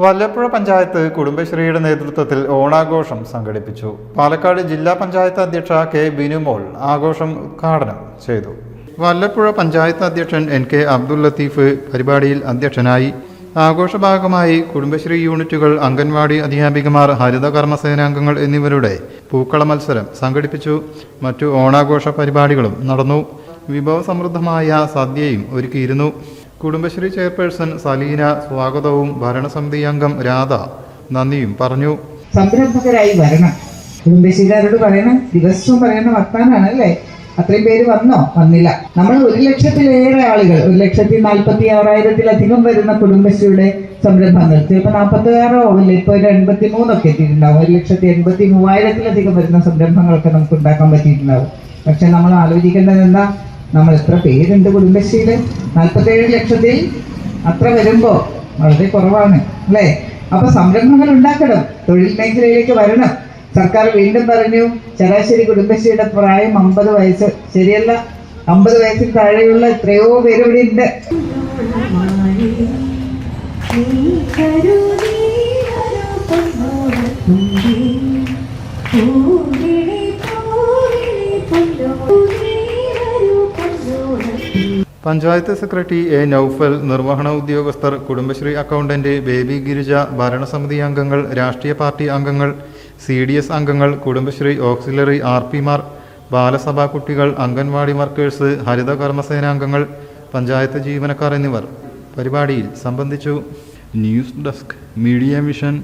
വല്ലപ്പുഴ പഞ്ചായത്ത് കുടുംബശ്രീയുടെ നേതൃത്വത്തിൽ ഓണാഘോഷം സംഘടിപ്പിച്ചു. പാലക്കാട് ജില്ലാ പഞ്ചായത്ത് അധ്യക്ഷ കെ ബിനുമോൾ ആഘോഷം ഉദ്ഘാടനം ചെയ്തു. വല്ലപ്പുഴ പഞ്ചായത്ത് അധ്യക്ഷൻ എൻ കെ അബ്ദുൽ ലത്തീഫ് പരിപാടിയിൽ അധ്യക്ഷനായി ആഘോഷ ഭാഗമായി കുടുംബശ്രീ യൂണിറ്റുകൾ അംഗൻവാടി അധ്യാപികമാർ ഹരിത കർമ്മസേനാംഗങ്ങൾ എന്നിവരുടെ പൂക്കള മത്സരം സംഘടിപ്പിച്ചു. മറ്റു ഓണാഘോഷ പരിപാടികളും നടന്നു. വിഭവസമൃദ്ധമായ സദ്യയും ഒരുക്കിയിരുന്നു. കുടുംബശ്രീ ചെയർപേഴ്സൺ സലീന സ്വാഗതവും ഭരണസമിതി അംഗം രാധ നന്ദിയും പറഞ്ഞു. സംരംഭകരായി വരണം. കുടുംബശ്രീകാരോട് പറയണം. ദിവസവും പറയുന്ന വർത്താനാണ് അല്ലേ? അത്രയും പേര് വന്നോ? വന്നില്ല. നമ്മൾ ഒരു ലക്ഷത്തിലേറെ ആളുകൾ ഒരു ലക്ഷത്തി നാൽപ്പത്തി ആറായിരത്തിലധികം വരുന്ന കുടുംബശ്രീയുടെ സംരംഭങ്ങൾ ചിലപ്പോൾ നാൽപ്പത്തി ആറോ ആവില്ല ഇപ്പോൾ ഒരു എൺപത്തി മൂന്നൊക്കെ എത്തിയിട്ടുണ്ടാവും. ഒരു ലക്ഷത്തി എൺപത്തി മൂവായിരത്തിലധികം വരുന്ന സംരംഭങ്ങളൊക്കെ നമുക്ക് ഉണ്ടാക്കാൻ പറ്റിയിട്ടുണ്ടാവും. പക്ഷെ നമ്മൾ ആലോചിക്കേണ്ടത് എന്താ? നമ്മൾ എത്ര പേരുണ്ട് കുടുംബശ്രീയിൽ നാൽപ്പത്തേഴ് ലക്ഷത്തിൽ അത്ര വരുമ്പോ വളരെ കുറവാണ് അല്ലേ? അപ്പൊ സംരംഭങ്ങൾ ഉണ്ടാക്കണം തൊഴിൽ മേഖലയിലേക്ക് വരണം. സർക്കാർ വീണ്ടും പറഞ്ഞു ശരാശരി കുടുംബശ്രീയുടെ പ്രായം അമ്പത് വയസ്സ്. ശരിയല്ല അമ്പത് വയസ്സിൽ താഴെയുള്ള എത്രയോ പേര് ഇവിടെ ഉണ്ട്. പഞ്ചായത്ത് സെക്രട്ടറി എ നൌഫൽ നിർവഹണ ഉദ്യോഗസ്ഥർ കുടുംബശ്രീ അക്കൗണ്ടന്റ് ബേബി ഗിരിജ ഭരണസമിതി അംഗങ്ങൾ രാഷ്ട്രീയ പാർട്ടി അംഗങ്ങൾ സി ഡി എസ് അംഗങ്ങൾ കുടുംബശ്രീ ഓക്സിലറി ആർ പിമാർ ബാലസഭാ കുട്ടികൾ അംഗൻവാടി വർക്കേഴ്സ് ഹരിത കർമ്മസേനാംഗങ്ങൾ പഞ്ചായത്ത് ജീവനക്കാർ എന്നിവർ. പരിപാടിയിൽ സംബന്ധിച്ചു ന്യൂസ് ഡെസ്ക് മീഡിയ മിഷൻ.